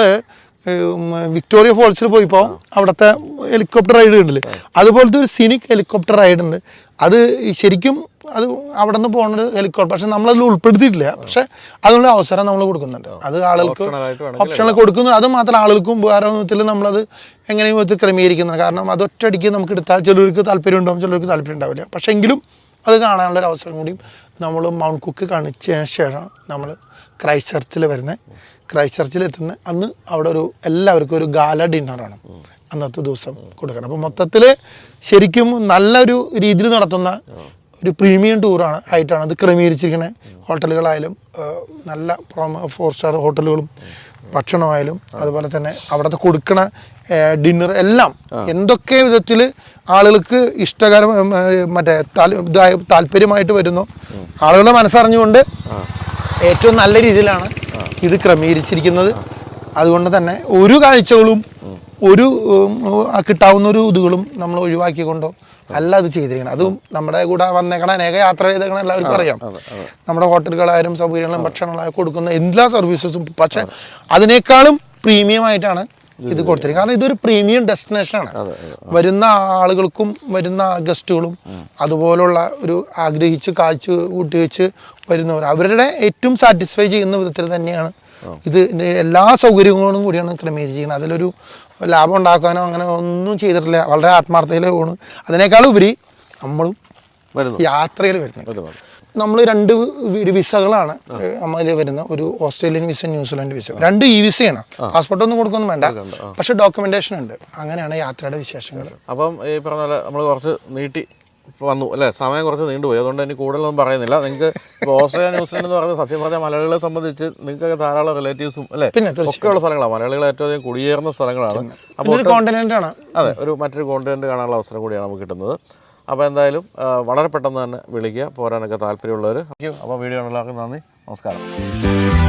[SPEAKER 2] വിക്ടോറിയ ഫോൾസിൽ പോയിപ്പോൾ അവിടുത്തെ ഹെലികോപ്റ്റർ റൈഡ് ഉണ്ടല്ലേ അതുപോലത്തെ ഒരു സിനിക് ഹെലികോപ്റ്റർ റൈഡ് ഉണ്ട്. അത് ശരിക്കും അത് അവിടെ നിന്ന് പോകുന്ന ഒരു ഹെലികോപ്റ്റർ പക്ഷെ നമ്മളതിൽ ഉൾപ്പെടുത്തിയിട്ടില്ല. പക്ഷെ അതിനുള്ള അവസരം നമ്മൾ കൊടുക്കുന്നുണ്ട്. അത് ആളുകൾക്ക് ഓപ്ഷണൽ കൊടുക്കുന്നു. അത് മാത്രം ആളുകൾക്കും ഉപകാരത്തിൽ നമ്മളത് എങ്ങനെയും വിധത്തിൽ ക്രമീകരിക്കുന്നത് കാരണം അത് ഒറ്റയടിക്ക് നമുക്ക് എടുത്താൽ ചിലർക്ക് താല്പര്യം ഉണ്ടാവും ചിലർക്ക് താല്പര്യം ഉണ്ടാവില്ല. പക്ഷെ എങ്കിലും അത് കാണാനുള്ള ഒരു അവസരം കൂടിയും നമ്മൾ മൗണ്ട് കുക്ക് കാണിച്ചതിന് ശേഷം നമ്മൾ ക്രൈസ്റ്റ് ചർച്ചിൽ വരുന്നത് ക്രൈസ്റ്റ് ചർച്ചിൽ എത്തുന്ന അന്ന് അവിടെ ഒരു എല്ലാവർക്കും ഒരു ഗാല ഡിന്നറാണ് അന്നത്തെ ദിവസം കൊടുക്കണം. അപ്പോൾ മൊത്തത്തിൽ ശരിക്കും നല്ലൊരു രീതിയിൽ നടത്തുന്ന ഒരു പ്രീമിയം ടൂറാണ് ആയിട്ടാണ് അത് ക്രമീകരിച്ചിരിക്കുന്നത് ഹോട്ടലുകളായാലും നല്ല ഫോർ സ്റ്റാർ ഹോട്ടലുകളും ഭക്ഷണമായാലും അതുപോലെ തന്നെ അവിടുത്തെ കൊടുക്കണ ഡിന്നർ എല്ലാം എന്തൊക്കെ വിധത്തിൽ ആളുകൾക്ക് ഇഷ്ടകരം മറ്റേ താൽ താല്പര്യമായിട്ട് വരുന്നു ആളുകളുടെ മനസ്സറിഞ്ഞുകൊണ്ട് ഏറ്റവും നല്ല രീതിയിലാണ് ഇത് ക്രമീകരിച്ചിരിക്കുന്നത്. അതുകൊണ്ട് തന്നെ ഒരു കാഴ്ചകളും ഒരു കിട്ടാവുന്ന ഒരു ഇതുകളും നമ്മൾ ഒഴിവാക്കിക്കൊണ്ടോ അല്ല അത് ചെയ്തിരിക്കണം അതും നമ്മുടെ കൂടെ വന്നേക്കണ അനേക യാത്ര ചെയ്തേക്കണ എല്ലാവർക്കും അറിയാം. നമ്മുടെ ഹോട്ടലുകളായാലും സൗകര്യങ്ങളും ഭക്ഷണങ്ങളായാലും കൊടുക്കുന്ന എല്ലാ സർവീസസും പക്ഷെ അതിനേക്കാളും പ്രീമിയം ആയിട്ടാണ് ഇത് കൊടുത്തിരിക്കുന്നത്. കാരണം ഇതൊരു പ്രീമിയം ഡെസ്റ്റിനേഷൻ ആണ് വരുന്ന ആളുകൾക്കും വരുന്ന ഗസ്റ്റുകളും അതുപോലുള്ള ഒരു ആഗ്രഹിച്ച് കാഴ്ച കൂട്ടി വെച്ച് വരുന്നവർ അവരുടെ ഏറ്റവും സാറ്റിസ്ഫൈ ചെയ്യുന്ന വിധത്തിൽ തന്നെയാണ് ഇത്. എല്ലാ സൗകര്യങ്ങളോടും കൂടിയാണ് ക്രമീകരിച്ചിരിക്കുന്നത് അതിലൊരു ലാഭം ഉണ്ടാക്കാനോ അങ്ങനെ ഒന്നും ചെയ്തിട്ടില്ല. വളരെ ആത്മാർത്ഥതയിലേ പോണ്. അതിനേക്കാൾ ഉപരി നമ്മളും
[SPEAKER 1] വരുന്നു.
[SPEAKER 2] യാത്രയിൽ വരുന്നത് നമ്മൾ രണ്ട് വിസകളാണ് നമ്മളിൽ വരുന്ന ഒരു Australian visa New Zealand visa. രണ്ട് ഇ വിസയാണ്. പാസ്പോർട്ട് ഒന്നും കൊടുക്കൊന്നും വേണ്ട. പക്ഷെ ഡോക്യുമെന്റേഷൻ ഉണ്ട്. അങ്ങനെയാണ് യാത്രയുടെ വിശേഷങ്ങൾ
[SPEAKER 1] അപ്പം ഈ പറഞ്ഞ നമ്മൾ കുറച്ച് നീട്ടി വന്നു അല്ലേ? സമയം കുറച്ച് നീണ്ടുപോയി. അതുകൊണ്ട് എനിക്ക് കൂടുതലൊന്നും പറയുന്നില്ല. നിങ്ങൾക്ക് ഇപ്പോൾ ഓസ്ട്രേലിയ ന്യൂസിലൻഡ് എന്ന് പറയുന്നത് സത്യം പറഞ്ഞാൽ മലയാളികളെ സംബന്ധിച്ച് നിങ്ങൾക്കൊക്കെ ധാരാളം റിലേറ്റീവ്സും അല്ലേ?
[SPEAKER 2] പിന്നെ.
[SPEAKER 1] ഒക്കെയുള്ള സ്ഥലങ്ങളാണ്. മലയാളികൾ ഏറ്റവും അധികം കുടിയേറുന്ന സ്ഥലങ്ങളാണ്. അപ്പോൾ
[SPEAKER 2] ആണ്.
[SPEAKER 1] അതെ ഒരു മറ്റൊരു കോണ്ടിനെന്റ് കാണാനുള്ള അവസരം കൂടിയാണ് നമുക്ക് കിട്ടുന്നത്. അപ്പോൾ എന്തായാലും വളരെ പെട്ടെന്ന് തന്നെ വിളിക്കുക. പോരാനൊക്കെ താല്പര്യമുള്ളവർ അപ്പോൾ വീഡിയോ എല്ലാവർക്കും നന്ദി. നമസ്കാരം.